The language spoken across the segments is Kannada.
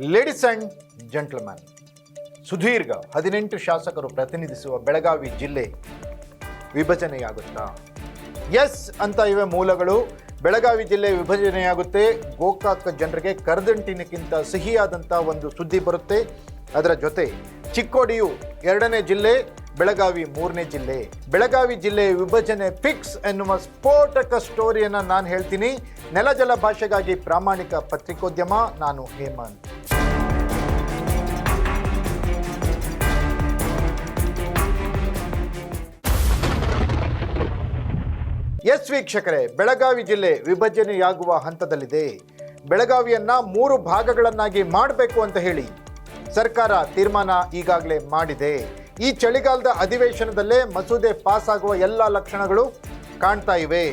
ಲೇಡೀಸ್ ಆ್ಯಂಡ್ ಜೆಂಟ್ಲ್ಮ್ಯಾನ್ ಸುದೀರ್ಘ ಹದಿನೆಂಟು ಶಾಸಕರು ಪ್ರತಿನಿಧಿಸುವ ಬೆಳಗಾವಿ ಜಿಲ್ಲೆ ವಿಭಜನೆಯಾಗುತ್ತಾ? ಎಸ್ ಅಂತ ಇವೆ ಮೂಲಗಳು. ಬೆಳಗಾವಿ ಜಿಲ್ಲೆ ವಿಭಜನೆಯಾಗುತ್ತೆ. ಗೋಕಾಕ್ ಜನರಿಗೆ ಕರದಂಟಿನಕ್ಕಿಂತ ಸಿಹಿಯಾದಂಥ ಒಂದು ಸುದ್ದಿ ಬರುತ್ತೆ. ಅದರ ಜೊತೆ ಚಿಕ್ಕೋಡಿಯು ಎರಡನೇ ಜಿಲ್ಲೆ ಬೆಳಗಾವಿ ಮೂರನೇ ಜಿಲ್ಲೆ. ಬೆಳಗಾವಿ ಜಿಲ್ಲೆ ವಿಭಜನೆ ಫಿಕ್ಸ್ ಎನ್ನುವ ಸ್ಫೋಟಕ ಸ್ಟೋರಿಯನ್ನು ನಾನು ಹೇಳ್ತೀನಿ. ನೆಲಜಲ ಭಾಷೆಗಾಗಿ ಪ್ರಾಮಾಣಿಕ ಪತ್ರಿಕೋದ್ಯಮ, ನಾನು ಹೇಮಂತ್. ಎಸ್ ವೀಕ್ಷಕರೇ, ಬೆಳಗಾವಿ ಜಿಲ್ಲೆ ವಿಭಜನೆಯಾಗುವ ಹಂತದಲ್ಲಿದೆ. ಬೆಳಗಾವಿಯನ್ನ ಮೂರು ಭಾಗಗಳನ್ನಾಗಿ ಮಾಡಬೇಕು ಅಂತ ಹೇಳಿ ಸರ್ಕಾರ ತೀರ್ಮಾನ ಈಗಾಗಲೇ ಮಾಡಿದೆ. ಈ ಚಳಿಗಾಲದ ಅಧಿವೇಶನದಲ್ಲೇ ಮಸೂದೆ ಪಾಸ್ ಆಗುವ ಎಲ್ಲ ಲಕ್ಷಣಗಳು ಕಾಣ್ತಾ ಇವೆ.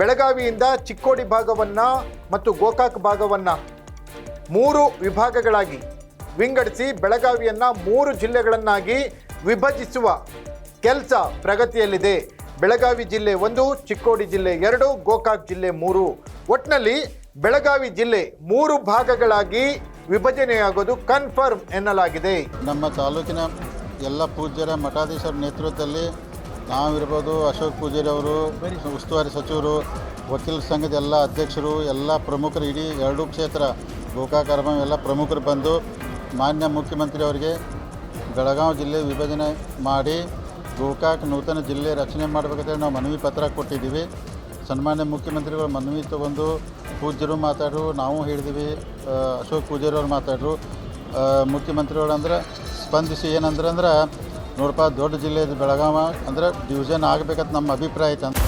ಬೆಳಗಾವಿಯಿಂದ ಚಿಕ್ಕೋಡಿ ಭಾಗವನ್ನ ಮತ್ತು ಗೋಕಾಕ್ ಭಾಗವನ್ನ ಮೂರು ವಿಭಾಗಗಳಾಗಿ ವಿಂಗಡಿಸಿ ಬೆಳಗಾವಿಯನ್ನ ಮೂರು ಜಿಲ್ಲೆಗಳನ್ನಾಗಿ ವಿಭಜಿಸುವ ಕೆಲಸ ಪ್ರಗತಿಯಲ್ಲಿದೆ. ಬೆಳಗಾವಿ ಜಿಲ್ಲೆ ಒಂದು, ಚಿಕ್ಕೋಡಿ ಜಿಲ್ಲೆ ಎರಡು, ಗೋಕಾಕ್ ಜಿಲ್ಲೆ ಮೂರು. ಒಟ್ಟಿನಲ್ಲಿ ಬೆಳಗಾವಿ ಜಿಲ್ಲೆ ಮೂರು ಭಾಗಗಳಾಗಿ ವಿಭಜನೆಯಾಗೋದು ಕನ್ಫರ್ಮ್ ಎನ್ನಲಾಗಿದೆ. ನಮ್ಮ ತಾಲೂಕಿನ ಎಲ್ಲ ಪೂಜ್ಯರ ಮಠಾಧೀಶರ ನೇತೃತ್ವದಲ್ಲಿ ನಾವಿರ್ಬೋದು ಅಶೋಕ್ ಪೂಜಾರಿ ಅವರು, ಉಸ್ತುವಾರಿ ಸಚಿವರು, ವಕೀಲ ಸಂಘದ ಎಲ್ಲ ಅಧ್ಯಕ್ಷರು, ಎಲ್ಲ ಪ್ರಮುಖರು, ಇಡೀ ಎರಡೂ ಕ್ಷೇತ್ರ ಗೋಕಾಕರ್ಮ ಎಲ್ಲ ಪ್ರಮುಖರು ಬಂದು ಮಾನ್ಯ ಮುಖ್ಯಮಂತ್ರಿ ಅವರಿಗೆ ಬೆಳಗಾವಿ ಜಿಲ್ಲೆ ವಿಭಜನೆ ಮಾಡಿ ಗೋಕಾಕ್ ನೂತನ ಜಿಲ್ಲೆ ರಚನೆ ಮಾಡಬೇಕಂತೇಳಿ ನಾವು ಮನವಿ ಪತ್ರ ಕೊಟ್ಟಿದ್ದೀವಿ. ಸನ್ಮಾನ್ಯ ಮುಖ್ಯಮಂತ್ರಿಗಳು ಮನವಿ ತಗೊಂಡು ಪೂಜ್ಯರು ಮಾತಾಡ್ರು, ನಾವು ಹೇಳಿದ್ವಿ ಅಶೋಕ್ ಪೂಜಾರಿ ಅವ್ರು ಮಾತಾಡ್ರು. ಮುಖ್ಯಮಂತ್ರಿಗಳು ಅಂದ್ರೆ ಸ್ಪಂದಿಸಿ ಏನಂದ್ರೆ ಅಂದ್ರೆ ನೋಡಪ್ಪ ದೊಡ್ಡ ಜಿಲ್ಲೆ ಇದು ಬೆಳಗಾವ ಅಂದ್ರೆ ಡಿವಿಷನ್ ಆಗಬೇಕಂತ ನಮ್ಮ ಅಭಿಪ್ರಾಯ ಐತೆ ಅಂತ.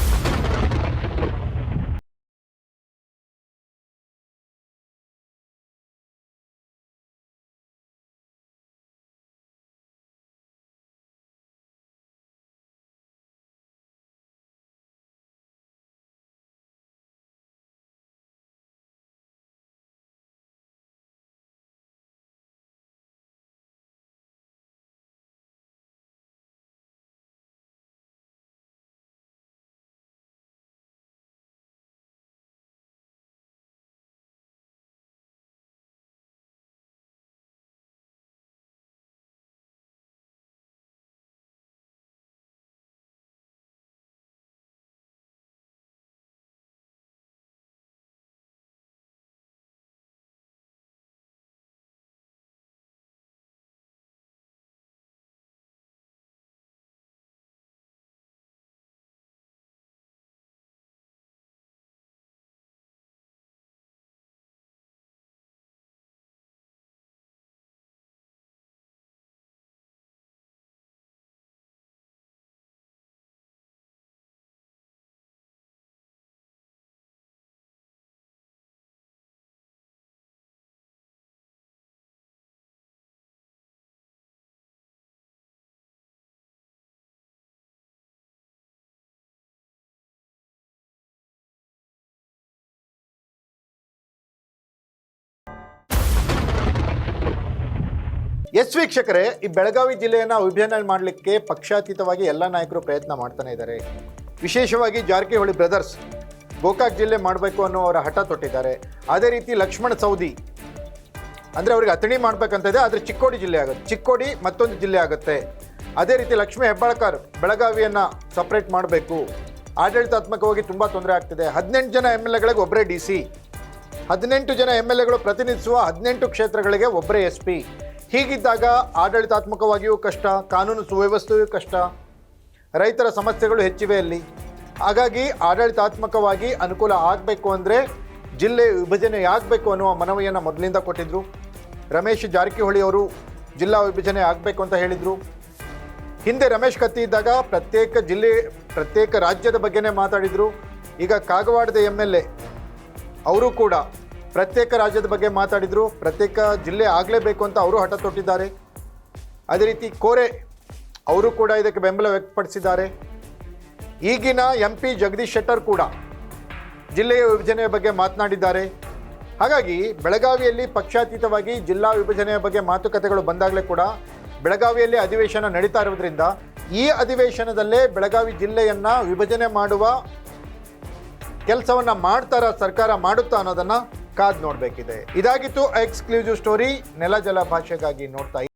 ಎಸ್ ವೀಕ್ಷಕರೇ, ಈ ಬೆಳಗಾವಿ ಜಿಲ್ಲೆಯನ್ನು ಅಭಿಯಾನ ಮಾಡಲಿಕ್ಕೆ ಪಕ್ಷಾತೀತವಾಗಿ ಎಲ್ಲ ನಾಯಕರು ಪ್ರಯತ್ನ ಮಾಡ್ತಾನೆ ಇದ್ದಾರೆ. ವಿಶೇಷವಾಗಿ ಜಾರಕಿಹೊಳಿ ಬ್ರದರ್ಸ್, ಗೋಕಾಕ್ ಜಿಲ್ಲೆ ಮಾಡಬೇಕು ಅನ್ನೋ ಅವರ ಹಠ ತೊಟ್ಟಿದ್ದಾರೆ. ಅದೇ ರೀತಿ ಲಕ್ಷ್ಮಣ ಸೌದಿ, ಅಂದರೆ ಅವ್ರಿಗೆ ಅಥಣಿ ಮಾಡಬೇಕಂತ ಇದೆ ಆದರೆ ಚಿಕ್ಕೋಡಿ ಜಿಲ್ಲೆ ಆಗುತ್ತೆ. ಚಿಕ್ಕೋಡಿ ಮತ್ತೊಂದು ಜಿಲ್ಲೆ ಆಗುತ್ತೆ. ಅದೇ ರೀತಿ ಲಕ್ಷ್ಮೀ ಹೆಬ್ಬಾಳ್ಕರ್ ಬೆಳಗಾವಿಯನ್ನು ಸಪ್ರೇಟ್ ಮಾಡಬೇಕು. ಆಡಳಿತಾತ್ಮಕವಾಗಿ ತುಂಬ ತೊಂದರೆ ಆಗ್ತಿದೆ. ಹದಿನೆಂಟು ಜನ ಎಂ ಎಲ್ ಎಗಳಿಗೆ ಒಬ್ಬರೇ ಡಿ ಸಿ. ಹದಿನೆಂಟು ಜನ ಎಂ ಎಲ್ ಎಗಳು ಪ್ರತಿನಿಧಿಸುವ ಹದಿನೆಂಟು ಕ್ಷೇತ್ರಗಳಿಗೆ ಒಬ್ಬರೇ ಎಸ್ ಪಿ. ಹೀಗಿದ್ದಾಗ ಆಡಳಿತಾತ್ಮಕವಾಗಿಯೂ ಕಷ್ಟ, ಕಾನೂನು ಸುವ್ಯವಸ್ಥೆಯೂ ಕಷ್ಟ. ರೈತರ ಸಮಸ್ಯೆಗಳು ಹೆಚ್ಚಿವೆ ಅಲ್ಲಿ. ಹಾಗಾಗಿ ಆಡಳಿತಾತ್ಮಕವಾಗಿ ಅನುಕೂಲ ಆಗಬೇಕು ಅಂದರೆ ಜಿಲ್ಲೆ ವಿಭಜನೆ ಆಗಬೇಕು ಅನ್ನುವ ಮನವಿಯನ್ನು ಮೊದಲಿಂದ ಕೊಟ್ಟಿದ್ದರು ರಮೇಶ್ ಜಾರಕಿಹೊಳಿ ಅವರು ಜಿಲ್ಲಾ ವಿಭಜನೆ ಆಗಬೇಕು ಅಂತ ಹೇಳಿದರು. ಹಿಂದೆ ರಮೇಶ್ ಕತ್ತಿ ಇದ್ದಾಗ ಪ್ರತ್ಯೇಕ ಜಿಲ್ಲೆ, ಪ್ರತ್ಯೇಕ ರಾಜ್ಯದ ಬಗ್ಗೆನೇ ಮಾತಾಡಿದರು. ಈಗ ಕಾಗವಾಡದ ಎಂ ಎಲ್ ಎ, ಅವರು ಕೂಡ ಪ್ರತ್ಯೇಕ ರಾಜ್ಯದ ಬಗ್ಗೆ ಮಾತಾಡಿದರು, ಪ್ರತ್ಯೇಕ ಜಿಲ್ಲೆ ಆಗಲೇಬೇಕು ಅಂತ ಅವರು ಹಠ ತೊಟ್ಟಿದ್ದಾರೆ. ಅದೇ ರೀತಿ ಕೋರೆ ಅವರು ಕೂಡ ಇದಕ್ಕೆ ಬೆಂಬಲ ವ್ಯಕ್ತಪಡಿಸಿದ್ದಾರೆ. ಈಗಿನ ಎಂ ಪಿ ಜಗದೀಶ್ ಶೆಟ್ಟರ್ ಕೂಡ ಜಿಲ್ಲೆಯ ವಿಭಜನೆಯ ಬಗ್ಗೆ ಮಾತನಾಡಿದ್ದಾರೆ. ಹಾಗಾಗಿ ಬೆಳಗಾವಿಯಲ್ಲಿ ಪಕ್ಷಾತೀತವಾಗಿ ಜಿಲ್ಲಾ ವಿಭಜನೆಯ ಬಗ್ಗೆ ಮಾತುಕತೆಗಳು ಬಂದಾಗಲೇ ಕೂಡ ಬೆಳಗಾವಿಯಲ್ಲಿ ಅಧಿವೇಶನ ನಡೀತಾ ಇರೋದ್ರಿಂದ ಈ ಅಧಿವೇಶನದಲ್ಲೇ ಬೆಳಗಾವಿ ಜಿಲ್ಲೆಯನ್ನು ವಿಭಜನೆ ಮಾಡುವ ಕೆಲಸವನ್ನ ಮಾಡ್ತಾರ ಸರ್ಕಾರ ಮಾಡುತ್ತಾ ಅನ್ನೋದನ್ನ ಕಾದ್ ನೋಡ್ಬೇಕಿದೆ. ಇದಾಗಿತ್ತು ಎಕ್ಸ್ಕ್ಲೂಸಿವ್ ಸ್ಟೋರಿ ನೆಲ ಜಲ ಭಾಷೆಗಾಗಿ ನೋಡ್ತಾ